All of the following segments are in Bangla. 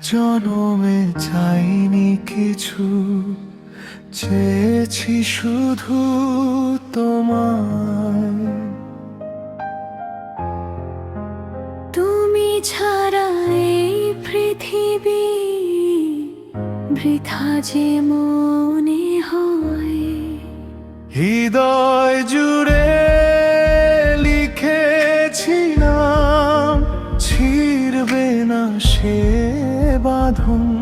জনমে চাইনি কিছু চেয়েছি শুধু তোমায়। তুমি ছাড়া এই পৃথিবী বৃথা যে মনে হয়। হৃদয় জুড়ে লিখেছি নাম ছিড়বে না সে বাঁধন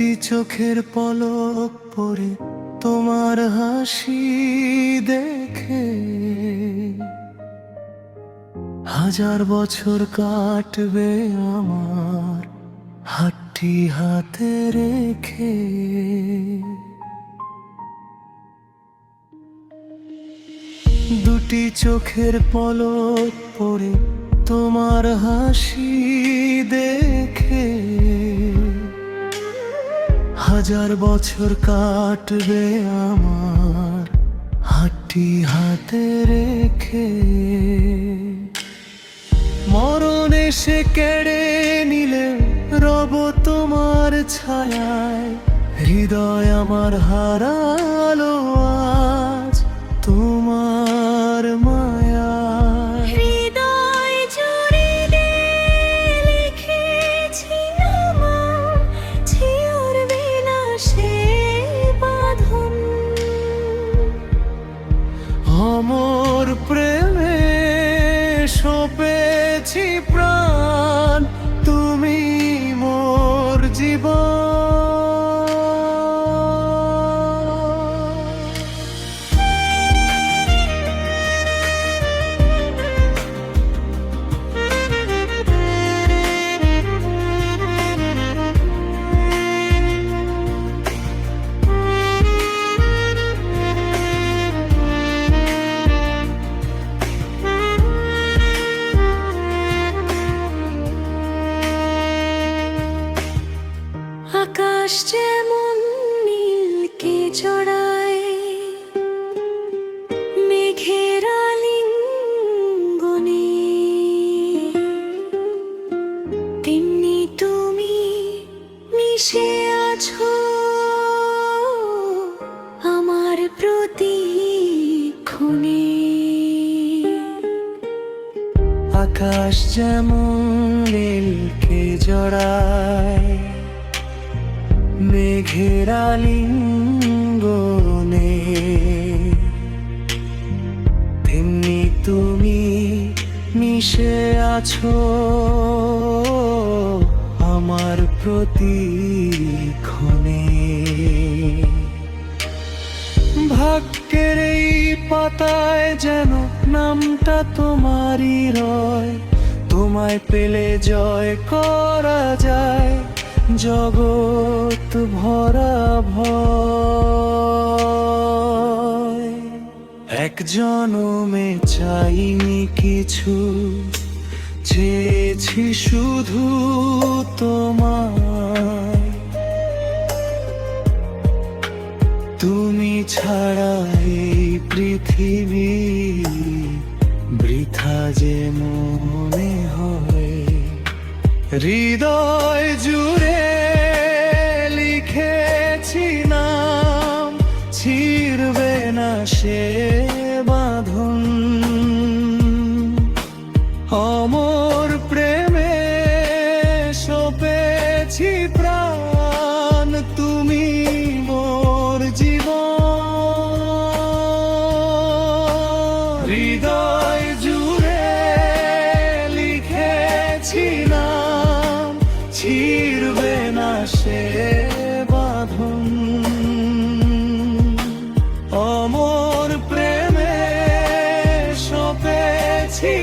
দুটি চোখের পলক পরে তোমার হাসি দেখে। হাজার বছর কাটবে আমার হাতটি হাতে রেখে। দুটি চোখের পলক পরে তোমার হাসি দেখে। হাজার বছর কাটবে আমার হাটি হাতে রেখে। মরণ এসে কেড়ে নিলে রব তোমার ছায়ায়, হৃদয় আমার হারালো আজ। বাঁধন অমর প্রেমে সপেছি যেমন নীলকে জড়ায়, মেঘের আলিঙ্গনে। তেমনি তুমি মিশে আছো আমার প্রতি ক্ষণে ভাগ্যের এই পাতায় যেন নামটা তোমারই রয় তোমায় পেলে জয় করা যায়। জগৎ ভরা ভয়। এক জনমে চাইনি কিছু, চেয়েছি শুধু তোমায়। তুমি ছাড়া এই পৃথিবী বৃথা যে মনে হয়। হৃদয় জুড়ে লিখেছি নাম, ছিড়বে না সে বাঁধন। অমর প্রেমে সপেছি প্রাণ, তুমি মোর জীবন। হৃদয় জুড়ে লিখেছি ছিড়বে না সে বাঁধন। অমর প্রেমে সপেছি